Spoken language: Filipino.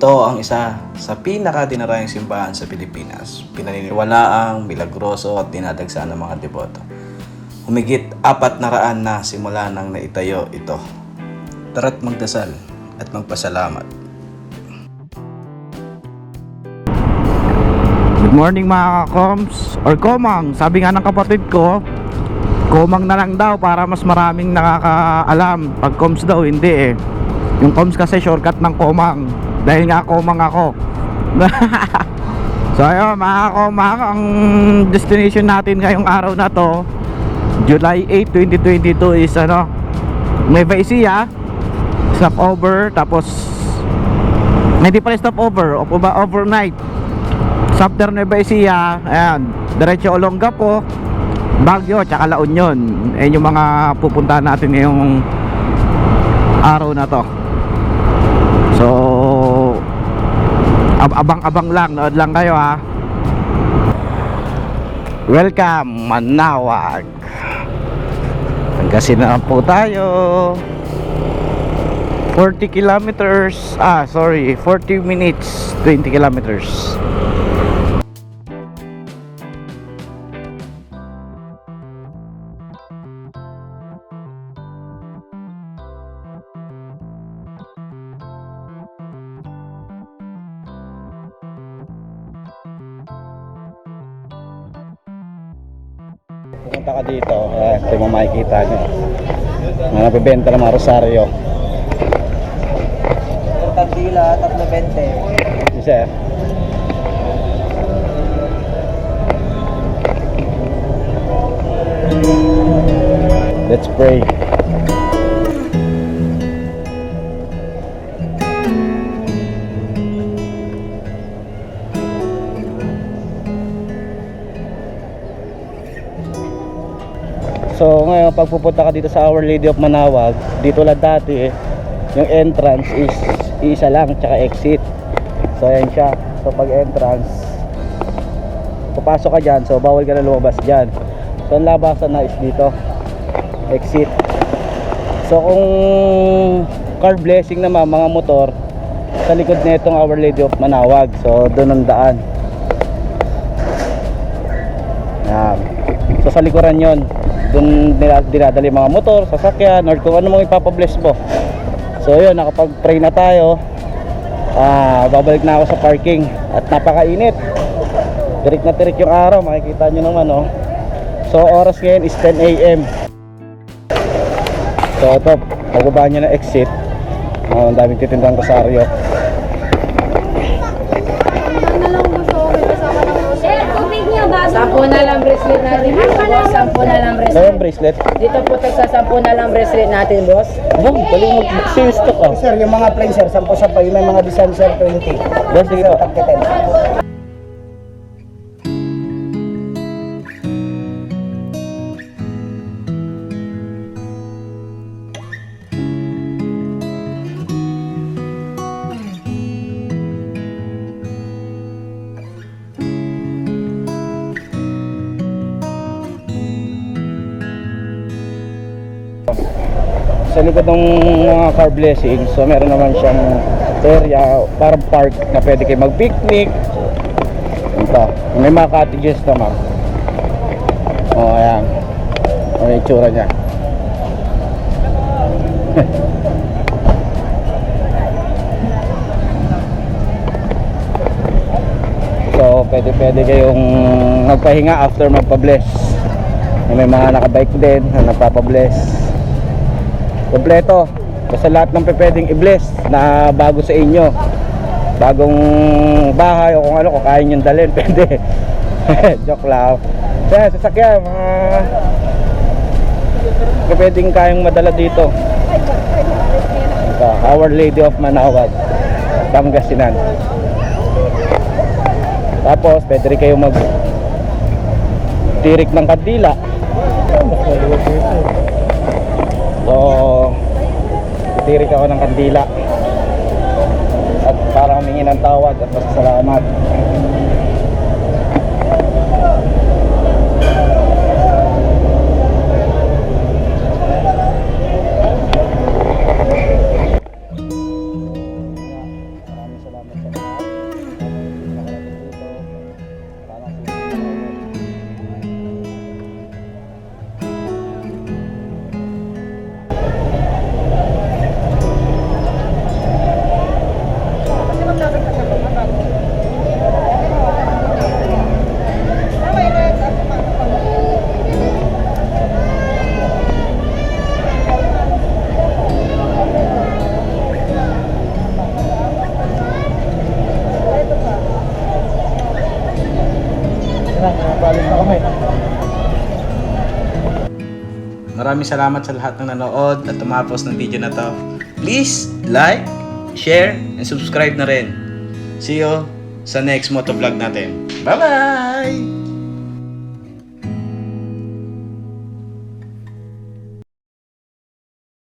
Ito ang isa sa pinakadinarayang simbahan sa Pilipinas. Pinaniniwalaang milagroso at dinadagsaan ng mga deboto. Humigit apat na raan na simula nang naitayo ito. Tara't magdasal at magpasalamat. Good morning mga koms or komang sabi nga ng kapatid ko komang na lang daw para mas maraming nakakaalam pag koms daw hindi eh yung koms kasi shortcut ng komang dahil nga komang ako so ayun mga komang ang destination natin ngayong araw na to July 8, 2022 is ano Nueva Ecija stopover tapos hindi pala stopover o ba overnight After Nueva Ecija, ayan, diretso Olongapo, Baguio, tsaka La Union. Ayan yung mga pupuntahan natin ngayong araw na to. So, abang-abang lang, nood lang kayo ha. Welcome, Manawag. Kasi na po tayo. 40 kilometers, ah sorry, 40 minutes, 20 kilometers. Pumunta ka dito, eh, ito yung makikita nyo. Mga nabibenta ng mga rosaryo. Kandila, 320. Yes, sir. Let's pray. So ngayon pag pupunta ka dito sa Our Lady of Manawag, dito lang dati eh, yung entrance is isa lang tsaka exit. So ayan siya. So pag entrance, papasok ka dyan, so bawal ka na lumabas dyan. So ang labasan na is dito, exit. So kung car blessing naman mga motor, sa likod na itong Our Lady of Manawag. So doon ang daan. Yan. So sa likuran yon doon nila dinadali mga motor, sasakyan, or kung ano mong ipapabless mo. So yun, nakapag-pray na tayo. Ah, babalik na ako sa parking at napakainit. Tirik na tirik yung araw, makikita nyo naman oh. So oras ngayon is 10 a.m. So ito, pagbaba nyo na exit. Oh, ang daming titindang kasaryo. Sampo na lang bracelet natin, boss. Sampo na lang bracelet. yung bracelet? Dito po tagsasampo na lang bracelet natin, boss. Abo, galing mag-sales to oh. Sir, yung mga plain sir, 10 sa pa, yung may mga design sir, 20. Boss, sige po. Tagka sa likod ng mga car blessing so meron naman siyang area parang park na pwede kayo mag picnic ito may mga cottages naman. Oh ayan. Ano yung itsura niya. So pwede pwede kayong magpahinga after magpa-bless. May mga nakabike din na nagpapa-bless kompleto. Basta lahat ng pwedeng i-bless na bago sa inyo. Bagong bahay o kung ano kung kaya nyo dalhin pwede. Joke lang. Kaya sasakyan mga na pwedeng kayang madala dito. Ito, Our Lady of Manawag Pangasinan. Tapos pwede rin kayo mag tirik ng kandila. So, titirik ako ng kandila. At para humingi ng tawad at pasasalamat. Maraming salamat sa lahat ng nanood at tumapos ng video na to. Please like, share, and subscribe na rin. See you sa next motovlog natin. Bye-bye!